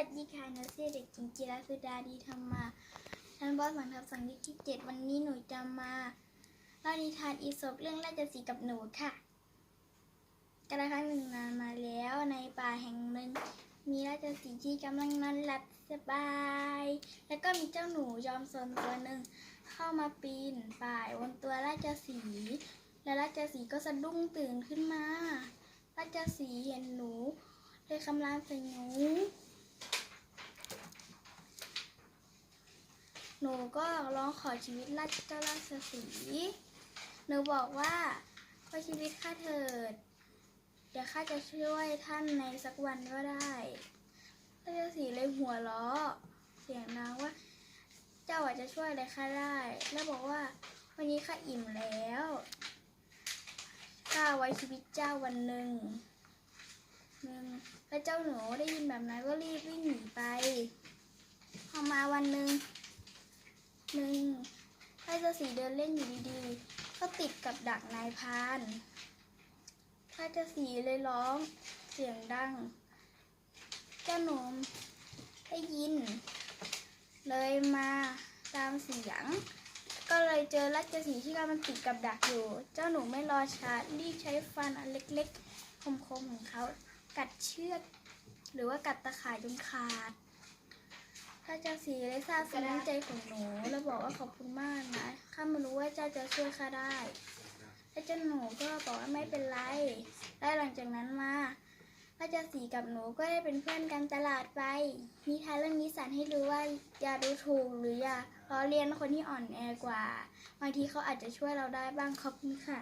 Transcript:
วัสดีค่ะนักเรียนเด็กหญิงจิรสุดาดีธรรมาชั้นบอสสังทับสังยุคที่เจ็ดวันนี้หนูจะมาเล่านิทานอีสปเรื่องราชสีกับหนูค่ะ กระครั้งหนึ่งนานมาแล้วในป่าแห่งหนึ่งมีราชสีที่กำลังนอนหลับสบาย แล้วก็มีเจ้าหนูจอมซนตัวหนึ่งเข้ามาปีนป่ายบนตัวราชสี และราชสีก็สะดุ้งตื่นขึ้นมา ราชสีเห็นหนูเลยคำรามใส่หนู หนูก็ร้องขอชีวิตราชเจ้าราชสีหนูบอกว่าขอชีวิตข้าเถิด เดี๋ยวข้าจะช่วยท่านในสักวันก็ได้ราชสีเลยหัวเราะเสียงดังว่า เจ้าอาจจะช่วยอะไรข้าได้ แล้วบอกว่า วันนี้ข้าอิ่มแล้วข้าไว้ชีวิตเจ้าวันหนึ่งหนึ่งแล้วเจ้าหนูได้ยินแบบนั้นก็รีบวิ่งหนีไปพอมาวันหนึ่ง หนึ่งราชสีเดินเล่นอยู่ดีๆ ก็ติดกับดักนายพานราชสีเลยร้องเสียงดัง เจ้าหนูได้ยิน เลยมาตามเสียง ก็เลยเจอราชสีที่กำลังติดกับดักอยู่ เจ้าหนูไม่รอช้ารีบใช้ฟันอันเล็กๆ คมๆของเขากัดเชือก หรือว่ากัดตะข่ายจนขาดพระเจ้าสีได้ทราบซึ้งน้ำใจของหนู บอกว่าขอบคุณมากนะข้าไม่รู้ว่าเจ้าจะช่วยข้าได้แล้วเจ้าหนูก็บอกว่าไม่เป็นไร และหลังจากนั้นมาพระเจ้าสีกับหนูก็ได้เป็นเพื่อนกันตลาดไป นิทานเรื่องนี้สอนให้รู้ว่าอย่าดูถูกหรืออย่าล้อเลียนคนที่อ่อนแอกว่า บางทีเขาอาจจะช่วยเราได้บ้างขอบคุณค่ะ